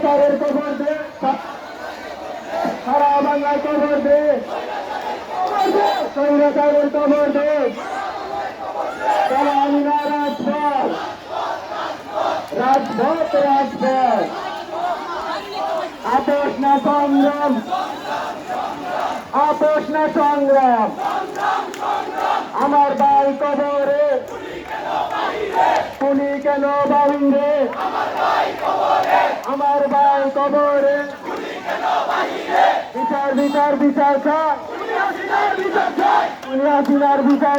খবর দে। সারা বাংলায় খবর দে। সৈন্যতারের খবর দে। রাজপথ। রাজপথ আপোষ না সংগ্রাম। আপোষ না সংগ্রাম। আমার ভাই কবরে। তুমি কেন বাহিরে? আমার ভাই কবরে। বিচার বিচার বিচার চাই। বিচার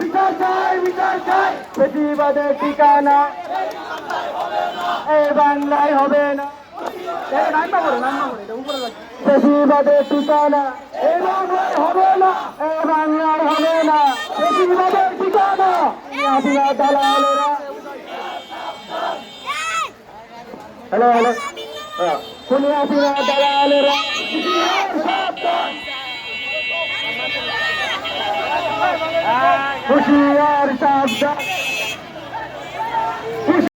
বিচার চাই বিচার চাই। প্রতিবাদের ঠিকানা এই বাংলায় হবে না। প্রতিবাদের ঠিকানা এই বাংলায় হবে না। এই বাংলায় হবে না। প্রতিবাদের ঠিকানা। দালালেরা হ্যালো হ্যালো দুনিয়া দিনা দালালেরা হুশিয়ার সাবধান